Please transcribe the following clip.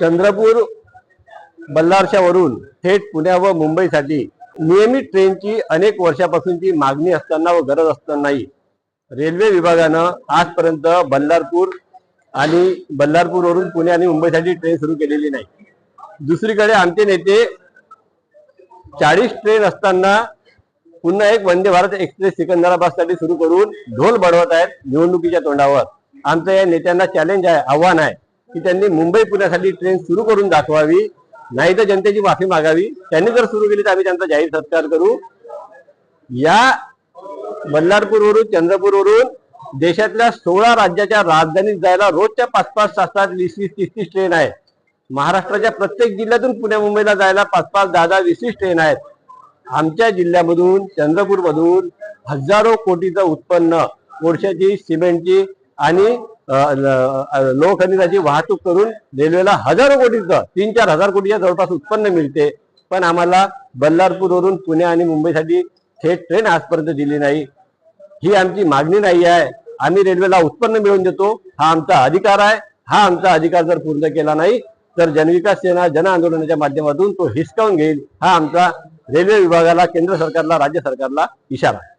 चंद्रपूर बल्लारच्या वरून थेट पुण्या व मुंबईसाठी नियमित ट्रेनची अनेक वर्षापासूनची मागणी असताना व गरज असतानाही रेल्वे विभागानं आजपर्यंत बल्लारपूर आणि बल्लारपूरवरून पुणे आणि मुंबईसाठी ट्रेन सुरू केलेली नाही. दुसरीकडे आमचे नेते चाळीस ट्रेन असताना पुन्हा एक वंदे भारत एक्सप्रेस सिकंदराबादसाठी सुरू करून ढोल बढवत आहेत निवडणुकीच्या तोंडावर. आमचं या नेत्यांना चॅलेंज आहे आव्हान आहे. की त्यांनी मुंबई पुण्यासाठी ट्रेन सुरू करून दाखवावी नाही तर जनतेची माफी मागावी. त्यांनी जर सुरू केली तर आम्ही त्यांचा जाहीर सत्कार करू. या बल्लारपूरवरून चंद्रपूरवरून देशातल्या सोळा राज्याच्या राजधानीत जायला रोजच्या पाच पाच सात सात वीस वीस तीस तीस ट्रेन आहे महाराष्ट्राच्या प्रत्येक जिल्ह्यातून पुणे मुंबईला जायला पाच पाच दहा दहा वीस वीस ट्रेन आहेत. आमच्या जिल्ह्यामधून चंद्रपूरमधून हजारो कोटीचं उत्पन्न कोळशाची सिमेंटची आणि लोहखनिजाची वाहतूक करून रेल्वेला हजारो कोटीचं तीन चार हजार कोटीच्या जवळपास उत्पन्न मिळते. पण आम्हाला बल्लारपूरवरून पुणे आणि मुंबईसाठी थेट ट्रेन आजपर्यंत दिली नाही. ही आमची मागणी नाही आहे. आम्ही रेल्वेला उत्पन्न मिळवून देतो. हा आमचा अधिकार आहे. हा आमचा अधिकार जर पूर्ण केला नाही तर जनविकास सेना जन आंदोलनाच्या माध्यमातून तो हिसकावून घेईल. हा आमचा रेल्वे विभागाला केंद्र सरकारला राज्य सरकारला इशारा आहे.